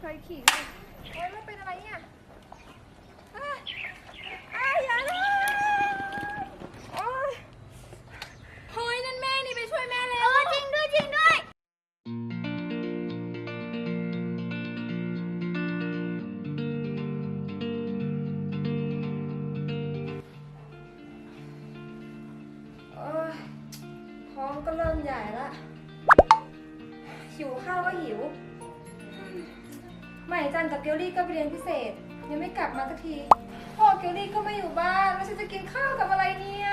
เคยขี่เลยโอ๊ยมันเป็นอะไรเนี่ยอ้ายอ้ายอย่าเลยโอ๊ยเฮ้ยนั่นแม่นี่ไปช่วยแม่เลยเออจริงด้วยจริงด้วยเอ้ยท้องก็เริ่มใหญ่ละหิวข้าวก็หิว ใหม่จันกับเกลลี่ก็ไปเรียนพิเศษ ยังไม่กลับมาสักที พ่อเกลลี่ก็ไม่อยู่บ้านแล้วฉันจะกินข้าวกับอะไรเนี่ย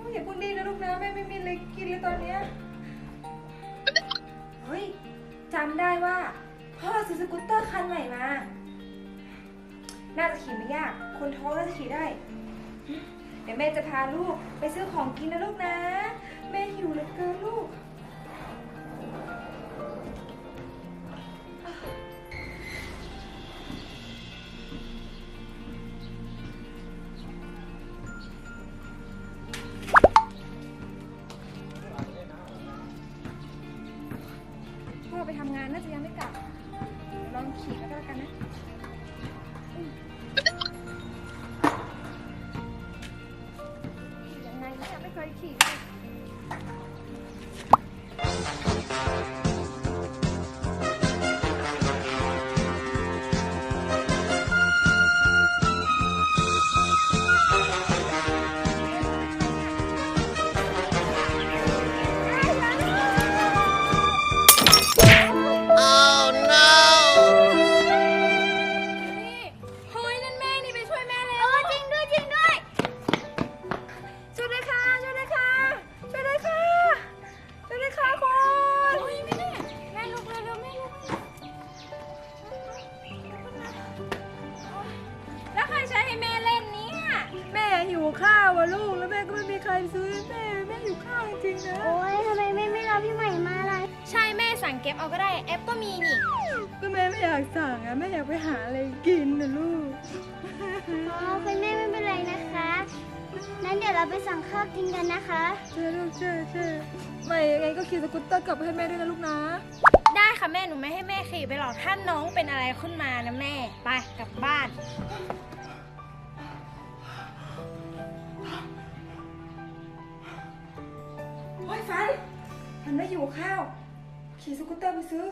อยอย่าพูดดีนะลูกนะแม่ไม่มีอะไรกินเลยตอนเนี้ยเฮ้ยจำได้ว่า พ่อซื้อสกูตเตอร์คันใหม่มา น่าจะขี่ไม่ยาก คนท้องน่าจะขี่ได้ เดี๋ยวแม่จะพาลูกไปซื้อของกินนะลูกนะ อไปทำงานน่าจะยังไม่กลับลองขี่แล้วก็แล้วกันนะ หิวข้าวอะลูกแล้วแม่ก็ไม่มีใครซื้อให้แม่แม่หิวข้าวจริงๆนะโอ้ยทำไมไม่ไม่รอพี่ใหม่มาล่ะใช่แม่สั่งเก็บเอาก็ได้แอปก็มีนี่ก็แม่ไม่อยากสั่งอะแม่อยากไปหาอะไรกินนะลูกอ๋อคุณแม่ไม่เป็นไรนะคะนั้นเดี๋ยวเราไปสั่งข้าวกินกันนะคะเช่ลูกเช่เช่ไม่ยังไงก็ขี่สกูตเตอร์กลับไปให้แม่ด้วยนะลูกนะ ได้ค่ะแม่หนูไม่ให้แม่ขี่ไปหรอกถ้าน้องเป็นอะไรขึ้นมานะแม่ ไปกลับบ้าน นไม่อยู่ข้าว ขี่สกูตเตอร์ไปซื้อ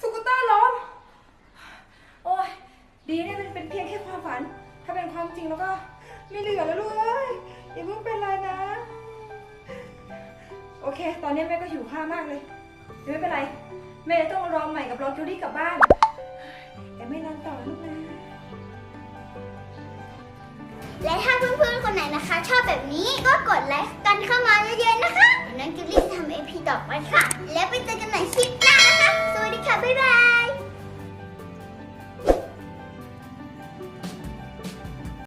สกูตเตอร์ล้มโอ้ยดีเนี่ยมันเป็นเพียงแค่ความฝัน ถ้าเป็นความจริงแล้วก็ไม่เหลือแล้วลูกเอ้ยอย่าเพิ่งเป็นไรนะ โอเค ตอนนี้แม่ก็หิวข้าวมากเลยไม่เป็นไร แม่ต้องรอใหม่กับรอเกลลี่กลับบ้านแต่ไม่นานต่อลูกนะและถ้าเพื่อนๆ คนไหนนะคะ ชอบแบบนี้ก็กดไลค์กันเข้ามาเยอะๆนะคะน้องกิลลี่จะทำเอพี ต่อไปค่ะ แล้วไปเจอกัน